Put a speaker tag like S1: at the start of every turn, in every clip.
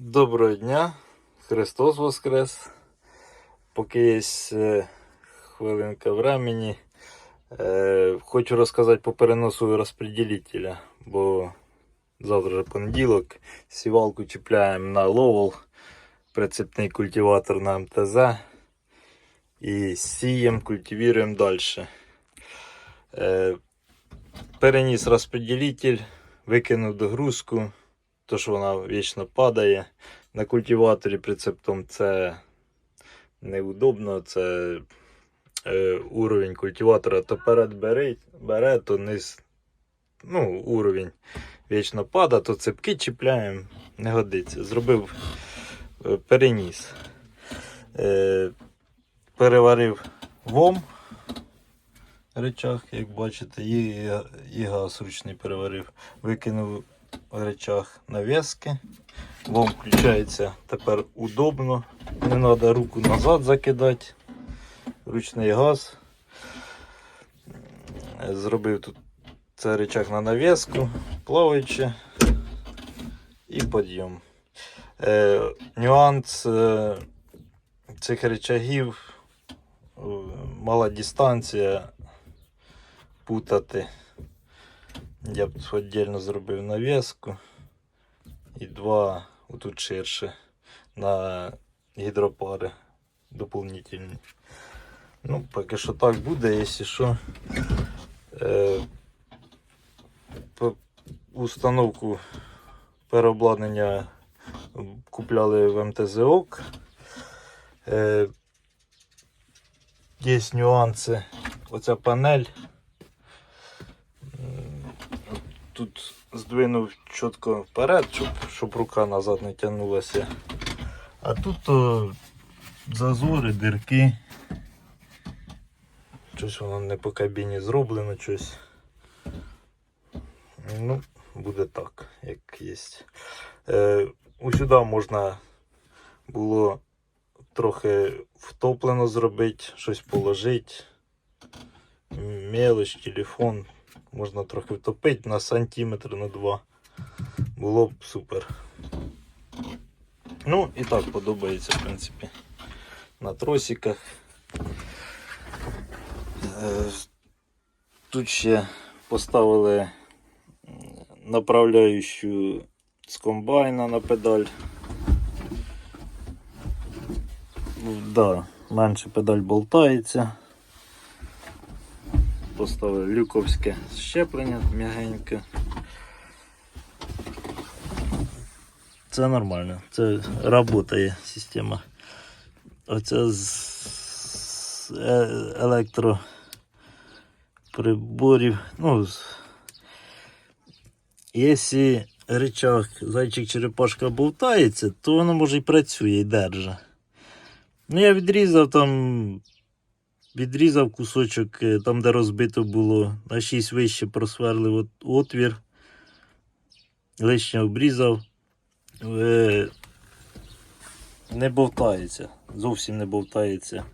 S1: Доброго дня, Христос Воскрес. Поки є е, хвилинка времени, е, хочу розказати по переносу розпределителя, бо завтра же понеділок, сівалку чіпляємо на ловол, прицепний культиватор на МТЗ і сіємо, культивуємо далі. Е, переніс розпределитель, викинув догрузку то що вона вічно падає. На культиваторі прицептом це неудобно, це е, уровень культиватора то перед бере, бере, то низ, ну, уровень вічно падає, то цепки чіпляємо, не годиться. Зробив е, переніс. Е, переварив вом речах, як бачите, і, і газ ручний переварив, викинув речах навески. Вом включається тепер удобно. Не треба руку назад закидати. Ручний газ. Зробив тут це речах на навеску, плаваючи і підйом. Е, нюанс е, цих речагів, е, мала дистанція путати. Я б віддільно зробив навіску і два отут ширше на гідропари доповнительні. Ну, поки що так буде, якщо що. Е, по- установку переобладнання купляли в МТЗОК. Е, є нюанси. Оця панель тут здвинув чітко вперед, щоб, щоб рука назад не тягнулася. А тут о, зазори, дирки. Щось воно не по кабіні зроблено, щось. Ну, буде так, як є. Е, усюди можна було трохи втоплено зробити, щось положити. Мелоч, телефон, можна трохи втопити на сантиметр на два. Було б супер. Ну і так подобається, в принципі, на тросиках. Е, Тут ще поставили м, направляючу з комбайна на педаль. Да, менше педаль болтається поставив люковське щеплення м'ягеньке. Це нормально, це працює система. Оце з е- електроприборів. Ну, якщо речах зайчик черепашка болтається, то воно може і працює і держить. Ну, я відрізав там Відрізав кусочок е, там, де розбито було, на 6 вище просверлив отвір. Лишнє обрізав. Е, Не бовтається. Зовсім не бовтається.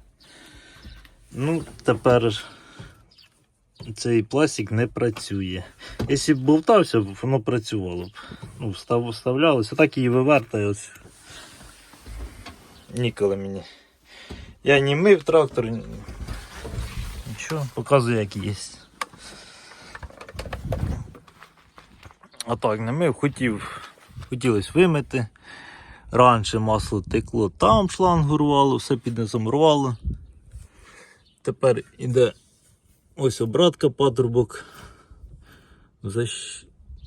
S1: Ну, тепер цей пластик не працює. Якщо б бовтався, воно працювало б. Ну, встав, вставлялося, так і вивертає. Ось. Ніколи мені. Я не мив трактор, Нічого, показую як є. А так не мив, хотів, хотілося вимити. Раніше масло текло, там шланг урвало, все під низом рвало. Тепер іде ось обратка патрубок.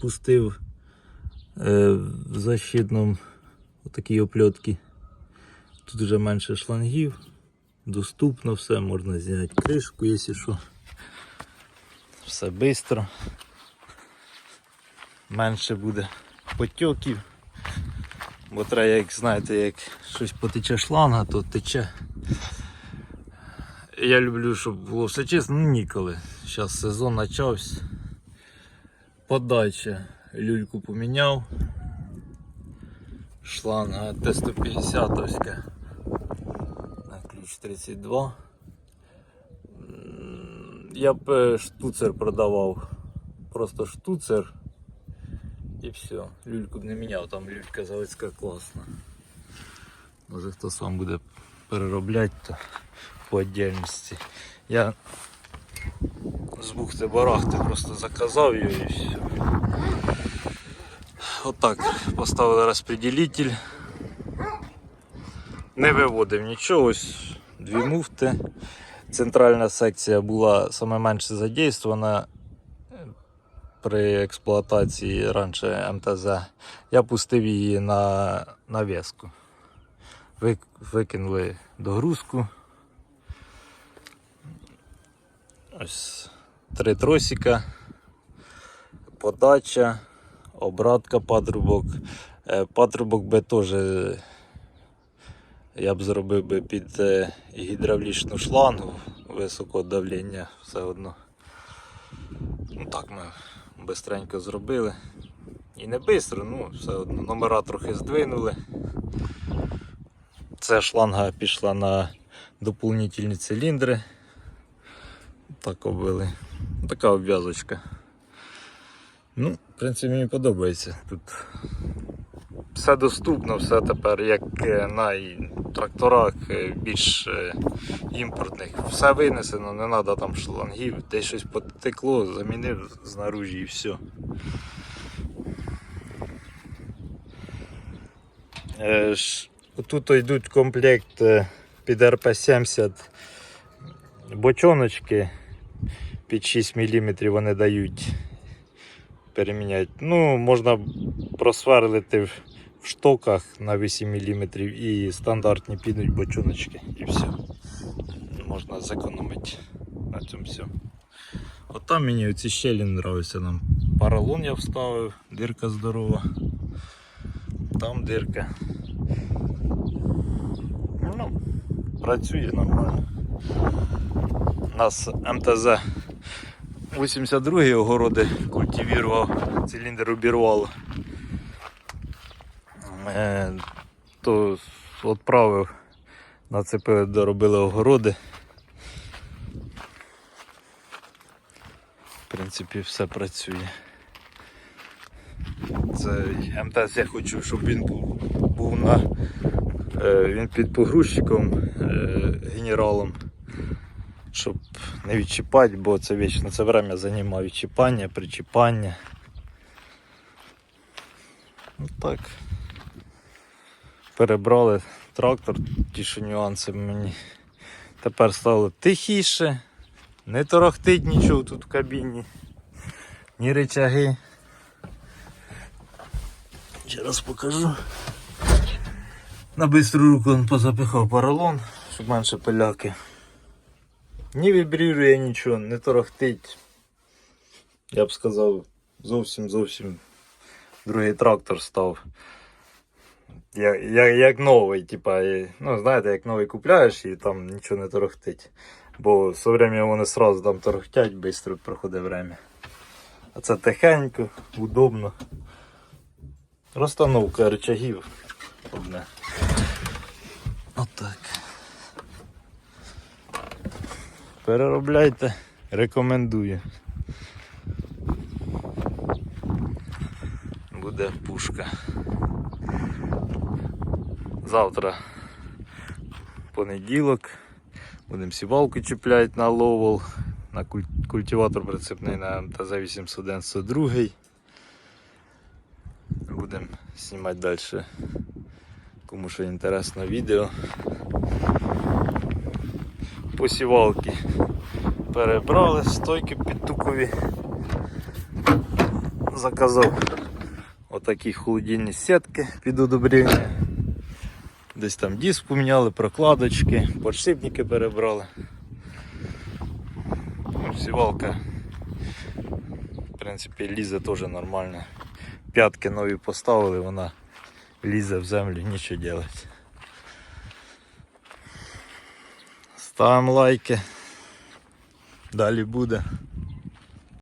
S1: Пустив е, в защитному отакій опльотки. Тут вже менше шлангів доступно все, можна зняти кришку, якщо що. Все швидко. Менше буде потьоків. Бо треба, як знаєте, як щось потече шланга, то тече. Я люблю, щоб було все чесно, ну ніколи. Зараз сезон почався. Подача люльку поміняв. Шланга Т-150 овська на ключ 32. М, Я б е, штуцер продавав. Просто штуцер і все. Люльку б не міняв, там люлька заводська класна. Може хто сам буде переробляти, то по отдельності. Я з бухти барахти просто заказав її і все. Отак поставили розпределитель. Не виводив нічого, ось дві муфти. Центральна секція була саме менше задействована при експлуатації раніше МТЗ. Я пустив її на навіску. Викинули догрузку. Ось три тросика, подача, обратка патрубок. Е, Патрубок би теж я б зробив би під е, гідравлічну шлангу високого давлення все одно. Ну так ми бистренько зробили. І не швидко, ну все одно. Номера трохи здвинули. Ця шланга пішла на доповнительні циліндри. Так обвели. Така обв'язочка. Ну, в принципі, мені подобається. Тут все доступно, все тепер як е, на тракторах е, більш е, імпортних. Все винесено, не треба там шлангів, десь щось потекло, замінив знаружі і все. Тут йдуть комплект під РП-70 бочоночки під 6 мм вони дають переміняти. Ну, можна просверлити штоках на 8 мм і стандартні підуть бочоночки і все. Можна зекономити на цьому все. От там мені оці щелі нравиться нам. Паралон я вставив, дирка здорова. Там дирка. Ну, працює нормально. У нас МТЗ 82-й огороди культивірував, циліндр обірвало. Е, то відправив, нацепили, доробили огороди. В принципі, все працює. Це МТЗ я хочу, щоб він був, був на е, він під погрузчиком е, генералом щоб не відчіпати, бо це вічно це время займає відчіпання, причіпання. Ну так. Перебрали трактор, ті що нюанси мені. Тепер стало тихіше, не торохтить нічого тут в кабіні, ні речаги. Ще раз покажу. На бистру руку він позапихав поролон, щоб менше пиляки. Не вібрірує нічого, не торохтить. Я б сказав, зовсім зовсім другий трактор став. Як, як, як новий, типа, ну знаєте, як новий купляєш і там нічого не торохтить. Бо все время вони сразу там торохтять, швидко проходить время. А це тихенько, удобно. Розстановка рычагів. Одне. Отак. Переробляйте, рекомендую. Буде пушка. Завтра понеділок. Будемо сівалку чіпляти на ловол, на куль- культиватор прицепний на МТЗ 892. Будемо знімати далі. Кому що інтересно відео. Посівалки перебрали, стойки підтукові. Заказав отакі холодильні сітки під удобрення. Десь там диск поміняли, прокладочки, подшипники перебрали. Ну, Сівалка, в принципі, лізе теж нормально. П'ятки нові поставили, вона лізе в землю, нічого робити. Ставимо лайки. Далі буде.